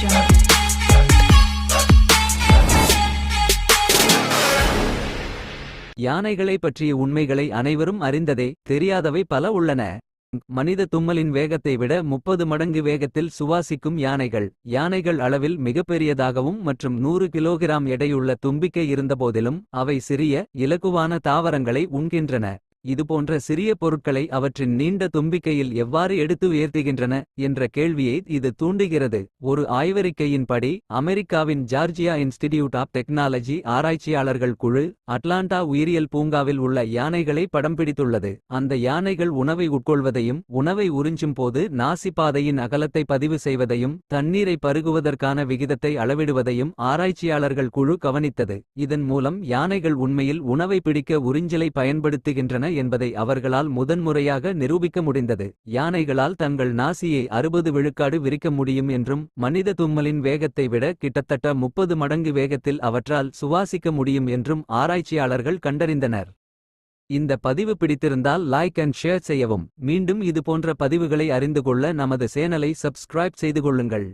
jungle. யானைகளை பற்றிய உண்மைகளை அனைவரும் அறிந்ததே தெரியாதவை பல உள்ளன. மனித தும்மலின் வேகத்தை விட முப்பது மடங்கு வேகத்தில் சுவாசிக்கும் யானைகள். யானைகள் அளவில் மிகப்பெரியதாகவும் மற்றும் நூறு கிலோகிராம் எடையுள்ள தும்பிக்கை இருந்தபோதிலும் அவை சிறிய இலகுவான தாவரங்களை உண்கின்றன. இதுபோன்ற சிறிய பொருட்களை அவற்றின் நீண்ட தும்பிக்கையில் எவ்வாறு எடுத்து உயர்த்துகின்றன என்ற கேள்வியை இது தூண்டுகிறது. ஒரு ஆய்வறிக்கையின்படி அமெரிக்காவின் ஜார்ஜியா இன்ஸ்டிடியூட் ஆப் டெக்னாலஜி ஆராய்ச்சியாளர்கள் குழு அட்லாண்டா உயிரியல் பூங்காவில் உள்ள யானைகளை படம் பிடித்துள்ளது. அந்த யானைகள் உணவை உட்கொள்வதையும் உணவை உறிஞ்சும் போது நாசி பாதையின் அகலத்தை பதிவு செய்வதையும் தண்ணீரை பருகுவதற்கான விகிதத்தை அளவிடுவதையும் ஆராய்ச்சியாளர்கள் குழு கவனித்தது. இதன் மூலம் யானைகள் உண்மையில் உணவை பிடிக்க உறிஞ்சலை பயன்படுத்துகின்றன என்பதை அவர்களால் முதன்முறையாக நிரூபிக்க முடிந்தது. யானைகளால் தங்கள் நாசியை அறுபது விழுக்காடு விரிக்க முடியும் என்றும் மனித தும்மலின் வேகத்தை விட கிட்டத்தட்ட முப்பது மடங்கு வேகத்தில் அவற்றால் சுவாசிக்க முடியும் என்றும் ஆராய்ச்சியாளர்கள் கண்டறிந்தனர். இந்த பதிவு பிடித்திருந்தால் லைக் அண்ட் ஷேர் செய்யவும். மீண்டும் இதுபோன்ற பதிவுகளை அறிந்து கொள்ள நமது சேனலை சப்ஸ்கிரைப் செய்து கொள்ளுங்கள்.